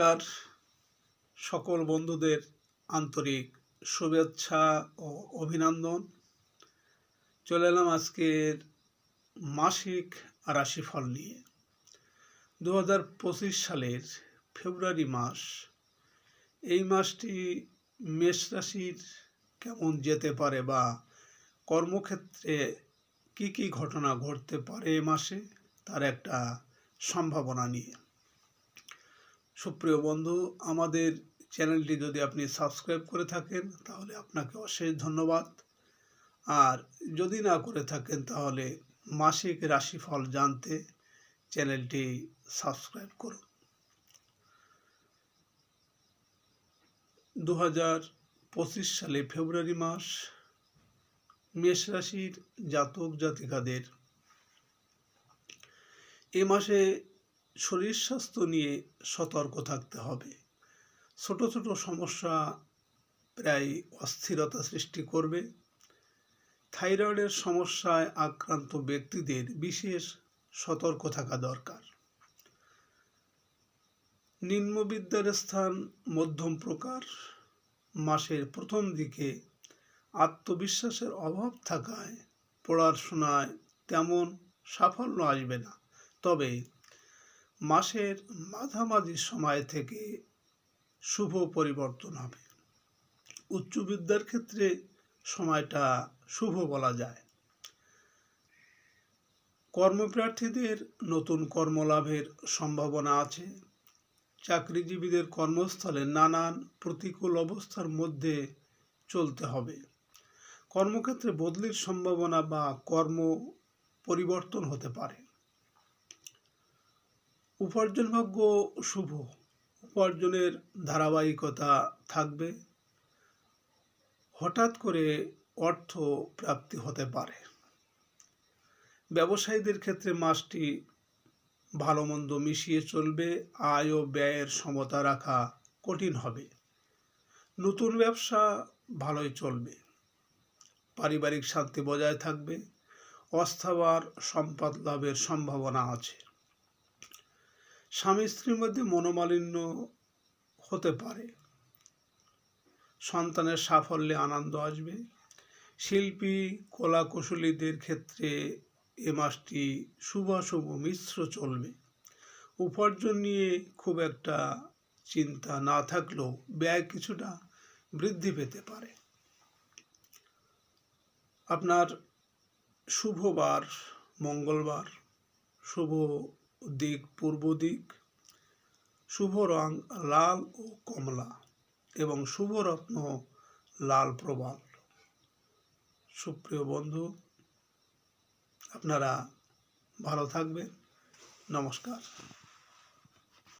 নমস্কার। সকল বন্ধুদের আন্তরিক শুভেচ্ছা ও অভিনন্দন। চলে এলাম আজকের মাসিক রাশিফল নিয়ে। দু হাজার পঁচিশ সালের ফেব্রুয়ারি মাস, এই মাসটি মেষ রাশির কেমন যেতে পারে বা কর্মক্ষেত্রে কি কি ঘটনা ঘটতে পারে এ মাসে, তার একটা সম্ভাবনা নিয়ে। সুপ্রিয় বন্ধু, আমাদের চ্যানেলটি যদি আপনি সাবস্ক্রাইব করে থাকেন, তাহলে আপনাকে অশেষ ধন্যবাদ। আর যদি না করে থাকেন, তাহলে মাসিক রাশিফল জানতে চ্যানেলটি সাবস্ক্রাইব করুন। দু হাজার পঁচিশ সালে ফেব্রুয়ারি মাস, মেষ রাশির জাতক জাতিকাদের। এ মাসে শরীর স্বাস্থ্য নিয়ে সতর্ক থাকতে হবে। ছোট ছোট সমস্যা প্রায় অস্থিরতা সৃষ্টি করবে। থাইরয়েডের সমস্যায় আক্রান্ত ব্যক্তিদের বিশেষ সতর্ক থাকা দরকার। নিম্নবিদ্যার স্থান মধ্যম প্রকার। মাসের প্রথম দিকে আত্মবিশ্বাসের অভাব থাকায় পড়াশোনায় তেমন সাফল্য আসবে না। তবে মাসের মাঝামাঝি সময় থেকে শুভ পরিবর্তন হবে। উচ্চ বিদ্যার ক্ষেত্রে সময়টা শুভ বলা যায়। কর্মপ্রার্থীদের নতুন কর্মলাভের সম্ভাবনা আছে। চাকরিজীবীদের কর্মস্থলে নানান প্রতিকূল অবস্থার মধ্যে চলতে হবে। কর্মক্ষেত্রে বদলির সম্ভাবনা বা কর্ম পরিবর্তন হতে পারে। উপার্জন ভাগ্য শুভ। উপার্জনের ধারাবাহিকতা থাকবে। হঠাৎ করে অর্থ প্রাপ্তি হতে পারে। ব্যবসায়ীদের ক্ষেত্রে মাসটি ভালো মন্দ মিশিয়ে চলবে। আয় ও ব্যয়ের সমতা রাখা কঠিন হবে। নতুন ব্যবসা ভালোই চলবে। পারিবারিক শান্তি বজায় থাকবে। অস্থাবার সম্পদ লাভের সম্ভাবনা আছে। স্বামী স্ত্রীর মধ্যে মনোমালিন্য হতে পারে। সন্তানের সাফল্যে আনন্দ আসবে। শিল্পী কলা কুশলীদের ক্ষেত্রে এ মাসটি শুভাশুভ মিশ্র চলবে। উপার্জন নিয়ে খুব একটা চিন্তা না থাকলেও ব্যয় কিছুটা বৃদ্ধি পেতে পারে। আপনার শুভবার মঙ্গলবার, শুভ দিক, পূর্ব দিক, শুভ রং লাল ও কমলা এবং শুভ রত্ন লাল প্রবাল। সুপ্রিয় বন্ধু, আপনারা ভালো থাকবেন। নমস্কার।